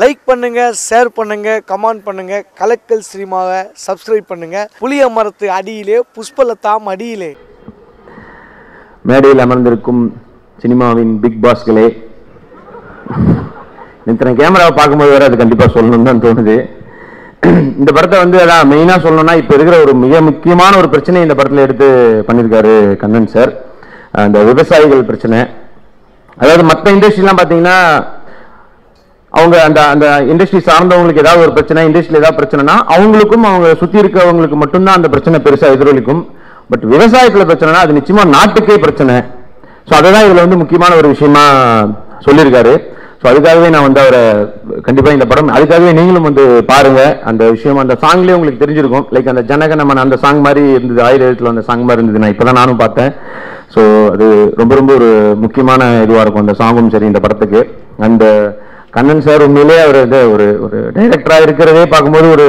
Like பண்ணுங்க share பண்ணுங்க comment பண்ணுங்க கலக்கல் சினிமாவை சப்ஸ்கிரைப் பண்ணுங்க. புளிய மரத்து அடியிலே புஷ்பலத்தாம் அடியிலே. மேடையில் அமர்ந்திருக்கும் சினிமாவின் பிக் பாஸ்களே இத்தனை கேமராவை பார்க்கும்போது வேற அது கண்டிப்பாக சொல்லணும்னு தான் தோணுது. இந்த படத்தை வந்து அதான் மெயினாக சொல்லணும்னா இப்போ இருக்கிற ஒரு மிக முக்கியமான ஒரு பிரச்சனை இந்த படத்தில் எடுத்து பண்ணியிருக்காரு கண்ணன் சார் அந்த விவசாயிகள் பிரச்சனை. அதாவது மற்ற இண்டஸ்ட்ரிலாம் பார்த்தீங்கன்னா அவங்க அந்த அந்த இண்டஸ்ட்ரி சார்ந்தவங்களுக்கு ஏதாவது ஒரு பிரச்சனை இண்டஸ்ட்ரியில் ஏதாவது பிரச்சனைனா அவங்களுக்கும் அவங்க சுற்றி இருக்கிறவங்களுக்கு மட்டும்தான் அந்த பிரச்சனை பெருசாக எதிரொலிக்கும். பட் விவசாயத்தில் பிரச்சனைனா அது நிச்சயமாக நாட்டுக்கே பிரச்சனை. ஸோ அதுதான் இதில் வந்து முக்கியமான ஒரு விஷயமா சொல்லியிருக்காரு. ஸோ அதுக்காகவே நான் வந்து அவரை கண்டிப்பாக இந்த படம் அதுக்காகவே நீங்களும் வந்து பாருங்க. அந்த விஷயம் அந்த சாங்லேயே உங்களுக்கு தெரிஞ்சிருக்கும். லைக் அந்த ஜனகணமன் அந்த சாங் மாதிரி இருந்தது ஆயிரம் எழுத்துல அந்த சாங் மாதிரி இருந்தது நான் இப்போதான் நானும் பார்த்தேன். ஸோ அது ரொம்ப ரொம்ப ஒரு முக்கியமான இதுவாக இருக்கும் அந்த சாங்கும் சரி இந்த படத்துக்கு. அந்த கண்ணன் சார் உண்மையிலேயே அவர் இது ஒரு ஒரு டைரக்டராக இருக்கிறதே பார்க்கும்போது ஒரு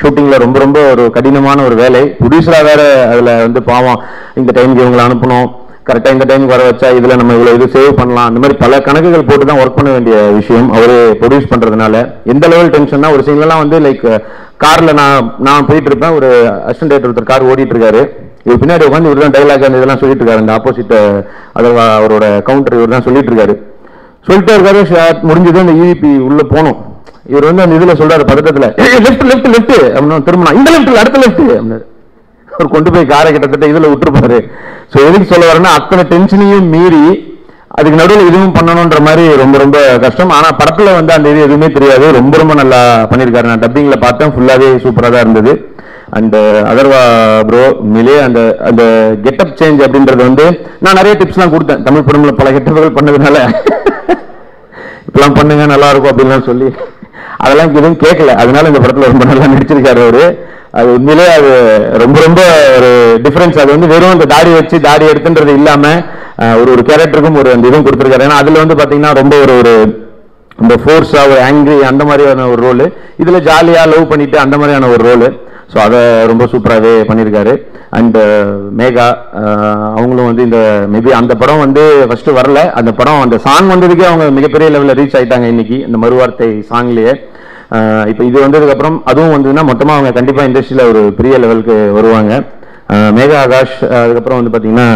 ஷூட்டிங்கில் ரொம்ப ரொம்ப ஒரு கடினமான ஒரு வேலை. ப்ரொடியூசராக வேற அதில் வந்து பாவம். இந்த டைமுக்கு இவங்களை அனுப்பணும். கரெக்டாக இந்த டைமுக்கு வர வச்சா இதில் நம்ம இவ்வளோ இது சேவ் பண்ணலாம். அந்த மாதிரி பல கணக்குகள் போட்டு தான் ஒர்க் பண்ண வேண்டிய விஷயம். அவர் ப்ரொடியூஸ் பண்ணுறதுனால எந்த லெவல் டென்ஷன்னா ஒரு சீன்லாம் வந்து லைக் காரில் நான் நான் போயிட்டு இருப்பேன். ஒரு அசிஸ்டன்ட் ஒருத்தர் கார் ஓடிட்டு இருக்காரு. இவர் பின்னாடி உட்காந்து இவர் தான் டைலாக் அந்த இதெல்லாம் சொல்லிட்டு இருக்காரு. இந்த ஆப்போசிட் அதர்வா அவரோட கவுண்டர் இவர் தான் சொல்லிட்டு இருக்காரு. சொல்லிட்டே இருக்காரு ஷாட் முடிஞ்சது அந்த ஈபி உள்ள போனோம் இவர் வந்து அந்த இதுல சொல்றாரு பதட்டத்துல லெஃப்ட் லெஃப்ட் லெஃப்ட் அப்படின்னு திரும்பினா இந்த லெஃப்ட் அடுத்த லெஃப்ட் அவர் கொண்டு போய் காரை கிட்டத்தட்ட இதுல விட்டுருப்பாரு. சோ எதுக்கு சொல்ல வரேன்னா அத்தனை டென்ஷனையும் மீறி அதுக்கு நடுவில் இதுவும் பண்ணணுன்ற மாதிரி ரொம்ப ரொம்ப கஷ்டம். ஆனால் படத்தில் வந்து அந்த இது எதுவுமே தெரியாது. ரொம்ப ரொம்ப நல்லா பண்ணியிருக்காரு. நான் டப்பிங்கில் பார்த்தேன் ஃபுல்லாகவே சூப்பராக தான் இருந்தது. அண்ட் அதர்வா ப்ரோ உண்மையிலேயே அந்த அந்த கெட்டப் சேஞ்ச் அப்படின்றது வந்து நான் நிறைய டிப்ஸ்லாம் கொடுத்தேன். தமிழ் படம்ல பல கெட்டப்புகள் பண்ணதுனால. இப்பெல்லாம் பண்ணுங்க நல்லா இருக்கும் அப்படின்லாம் சொல்லி அதெல்லாம் எதுவும் கேட்கல. அதனால இந்த படத்துல ரொம்ப நல்லா நடிச்சிருக்காரு அவரு. அது உண்மையிலே அது ரொம்ப ரொம்ப ஒரு டிஃபரன்ஸ் அது வந்து வெறும் அந்த தாடி வச்சு தாடி எடுத்துன்றது இல்லாம ஒரு ஒரு கேரக்டருக்கும் ஒரு அந்த இதுவும் கொடுத்துருக்காரு. ஏன்னா அதுல வந்து பாத்தீங்கன்னா ரொம்ப ஒரு ஒரு இந்த ஃபோர்ஸா ஒரு ஆங்கிரி அந்த மாதிரியான ஒரு ரோல் இதுல ஜாலியா லவ் பண்ணிட்டு அந்த மாதிரியான ஒரு ரோலு ஸோ அதை ரொம்ப சூப்பராகவே பண்ணியிருக்காரு அண்ட் uh, மேகா uh, அவங்களும் வந்து இந்த மேபி அந்த படம் வந்து ஃபஸ்ட்டு வரல. அந்த படம் அந்த சாங் வந்ததுக்கே அவங்க மிகப்பெரிய லெவலில் ரீச் ஆயிட்டாங்க இன்னைக்கு. இந்த மறுவார்த்தை சாங்லேயே uh, இப்போ இது வந்ததுக்கப்புறம் அதுவும் வந்ததுன்னா மொத்தமாக அவங்க கண்டிப்பாக இண்டஸ்ட்ரியில் ஒரு பெரிய லெவலுக்கு வருவாங்க. மேகா ஆகாஷ் அதுக்கப்புறம் வந்து பார்த்தீங்கன்னா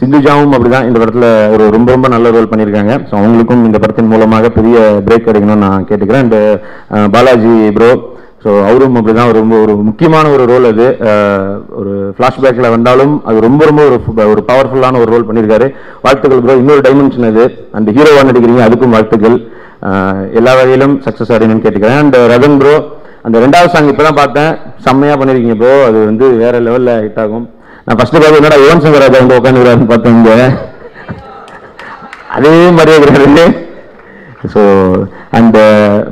சிந்துஜாவும் அப்படிதான் இந்த படத்தில் ஒரு ரொம்ப ரொம்ப நல்ல ரோல் பண்ணியிருக்காங்க ஸோ அவங்களுக்கும் இந்த படத்தின் மூலமாக பெரிய பிரேக் கிடைக்கணும்னு நான் கேட்டுக்கிறேன். அண்ட் பாலாஜி ப்ரோ ஸோ அவரும் அப்படிதான். ரொம்ப ஒரு முக்கியமான ஒரு ரோல் அது. ஒரு ஃப்ளாஷ்பேக்கில் வந்தாலும் அது ரொம்ப ரொம்ப ஒரு ஒரு பவர்ஃபுல்லான ஒரு ரோல் பண்ணியிருக்காரு வாழ்த்துக்கள் ப்ரோ இன்னொரு டைமென்ஷன் அது. அந்த ஹீரோவாக நடிக்கிறீங்க அதுக்கும் வாழ்த்துக்கள். எல்லா வகையிலும் சக்ஸஸ் அடையணும்னு கேட்டுக்கிறேன். அண்ட் ரதன் ப்ரோ அந்த ரெண்டாவது சாங் இப்போ தான் பார்த்தேன். செம்மையாக பண்ணியிருக்கீங்க ப்ரோ அது வந்து வேற லெவலில் ஹிட் ஆகும். நான் ஃபஸ்ட்டு பார்த்து என்னடா யுவன் சங்கர் ராஜா வந்து உட்காந்துக்கிறாருன்னு பார்த்தேன் இங்கே. அதே மாதிரியே இருக்கிறாரு ஸோ அந்த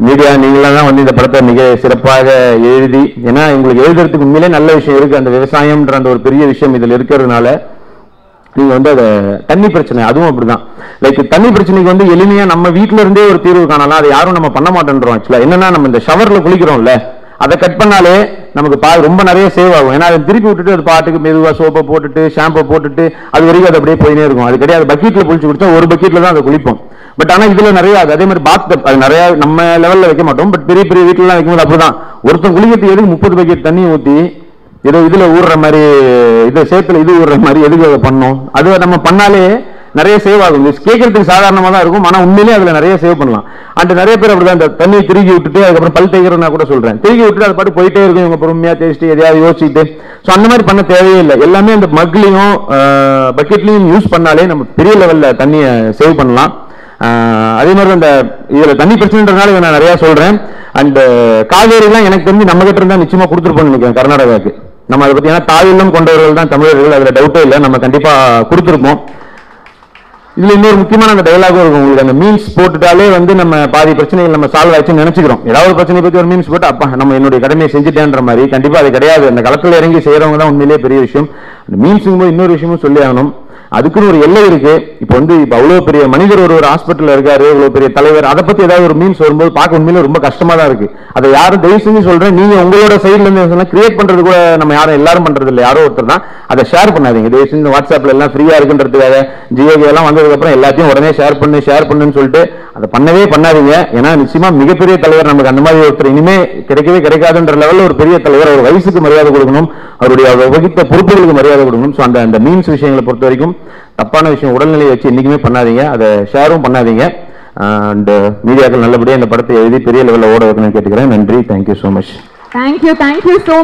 மீடியா நீங்களாம் தான் வந்து இந்த படத்தை மிக சிறப்பாக எழுதி ஏன்னா எங்களுக்கு எழுதுறதுக்கு உண்மையிலே நல்ல விஷயம் இருக்குது அந்த விவசாயம்ன்ற அந்த ஒரு பெரிய விஷயம் இதில் இருக்கிறதுனால நீங்கள் வந்து அதை தண்ணி பிரச்சனை அதுவும் அப்படிதான். லைக் தண்ணி பிரச்சனைக்கு வந்து எளிமையாக நம்ம வீட்ல இருந்தே ஒரு தீர்வு காணலாம். அதை யாரும் நம்ம பண்ண மாட்டேன்றோம் ஆக்சுவலாக என்னன்னா நம்ம இந்த ஷவரில் குளிக்கிறோம்ல அதை கட் பண்ணாலே நமக்கு பா ரொம்ப நிறைய சேவ் ஆகும். ஏன்னா அதை திருப்பி விட்டுட்டு அது பாட்டுக்கு மெதுவாக சோப்பை போட்டுட்டு ஷாம்பை போட்டுட்டு அது வரைக்கும் அது அப்படியே போயினே இருக்கும். அது கிடையாது. பக்கெட்டில் குளிச்சு குடிச்சா ஒரு பக்கெட்டில் தான் அதை குளிப்போம். பட் ஆனா இதுல நிறைய அதே மாதிரி பாத் அது நிறைய நம்ம லெவல்ல வைக்க மாட்டோம். பட் பெரிய பெரிய வீட்டுல எல்லாம் வைக்கும்போது அப்படிதான். ஒருத்தன் குளிக்கிறதுக்கு எதுக்கு முப்பது பக்கெட் தண்ணி ஊத்தி ஏதோ இதுல ஊடுற மாதிரி இது சேத்துல இது ஊடுற மாதிரி எதுக்கு அதை பண்ணோம் அது நம்ம பண்ணாலே நிறைய சேவ் ஆகும். கேட்கறதுக்கு சாதாரணமாக தான் இருக்கும். ஆனால் உண்மையிலேயே அதில் நிறைய சேவ் பண்ணலாம். அண்ட் நிறைய பேர் அப்படிதான் இந்த தண்ணியை திருகி விட்டுட்டு அதுக்கப்புறம் பல் தேய்க்கிறோம் கூட சொல்கிறேன் திருகி விட்டுட்டு அது பாட்டு போயிட்டே இருக்கும். இவங்க பொறுமையாக தேய்ச்சிட்டு எதையாவது யோசிச்சுட்டு ஸோ அந்த மாதிரி பண்ண தேவையே இல்லை. எல்லாமே அந்த மக்லையும் பக்கெட்லையும் யூஸ் பண்ணாலே நம்ம பெரிய லெவலில் தண்ணியை சேவ் பண்ணலாம். அதே மாதிரி அந்த இதில் தண்ணி பிரச்சனைன்றதுனால இதை நான் நிறையா சொல்கிறேன் அண்ட் காவேரிலாம் எனக்கு தெரிஞ்சு நம்ம கிட்ட நிச்சயமாக கொடுத்துருப்போம்னு நினைக்கிறேன் கர்நாடகாவுக்கு. நம்ம அதை பற்றி ஏன்னா தாயில்லம் கொண்டவர்கள் தான் தமிழர்கள் அதில் டவுட்டே இல்லை. நம்ம கண்டிப்பாக கொடுத்துருப்போம். இதில் இன்னொரு முக்கியமான அந்த டைலாகும் இருக்கும். உங்களுக்கு அந்த மீன்ஸ் போட்டுட்டாலே வந்து நம்ம பாதி பிரச்சனைகள் நம்ம சால்வ் ஆச்சுன்னு நினச்சிக்கிறோம். ஏதாவது ஒரு பிரச்சனை பற்றி ஒரு மீன்ஸ் போட்டு அப்பா நம்ம என்னுடைய கடமையை செஞ்சுட்டேன்ற மாதிரி. கண்டிப்பாக அது கிடையாது. அந்த களத்தில் இறங்கி செய்கிறவங்க தான் உண்மையிலேயே பெரிய விஷயம். அந்த மீன்ஸுங்கும் போது இன்னொரு விஷயமும் சொல்லி ஆகணும் அதுக்குன்னு ஒரு எல்லை இருக்கு. இப்போ வந்து இப்போ அவ்வளோ பெரிய மனிதர் ஒரு ஒரு ஹாஸ்பிட்டலில் இருக்காரு இவ்வளோ பெரிய தலைவர் அதை பற்றி ஏதாவது ஒரு மீன்ஸ் வரும்போது பார்க்க உண்மையில ரொம்ப கஷ்டமாக தான் இருக்கு. அதை யாரும் தயவு செஞ்சு சொல்கிறேன் நீங்கள் உங்களோட சைட்ல இருந்து கிரியேட் பண்ணுறது கூட நம்ம யாரும் எல்லாரும் பண்ணுறது இல்லை. யாரோ ஒருத்தர் தான். அதை ஷேர் பண்ணாதீங்க. தயவு செஞ்சு வாட்ஸ்அப்ல எல்லாம் ஃப்ரீயாக இருக்குன்றதுக்காக ஜியோகே எல்லாம் வந்ததுக்கப்புறம் எல்லாத்தையும் உடனே ஷேர் பண்ணு ஷேர் பண்ணுன்னு சொல்லிட்டு அதை பண்ணவே பண்ணாதீங்க. ஏன்னா நிச்சயமா மிகப்பெரிய தலைவர் நமக்கு அந்த மாதிரி ஒருத்தர் இனிமே கிடைக்கவே கிடைக்காதுன்ற லெவலில் ஒரு பெரிய தலைவர் அவர் வயசுக்கு மரியாதை கொடுக்கணும். அவருடைய வகித்த பொறுப்புகளுக்கு மரியாதை கொடுக்கணும். ஸோ அந்த அந்த மீன்ஸ் விஷயங்களை பொறுத்த வரைக்கும் தப்பான விஷயம் உடல்நிலையை வச்சு என்னைக்குமே பண்ணாதீங்க. அதை ஷேரும் பண்ணாதீங்க. அண்ட் uh, மீடியாக்கள் நல்லபடியாக இந்த படத்தை எழுதி பெரிய லெவலில் ஓட வைக்கணும்னு கேட்டுக்கிறேன். நன்றி. Thank you so much thank you thank you so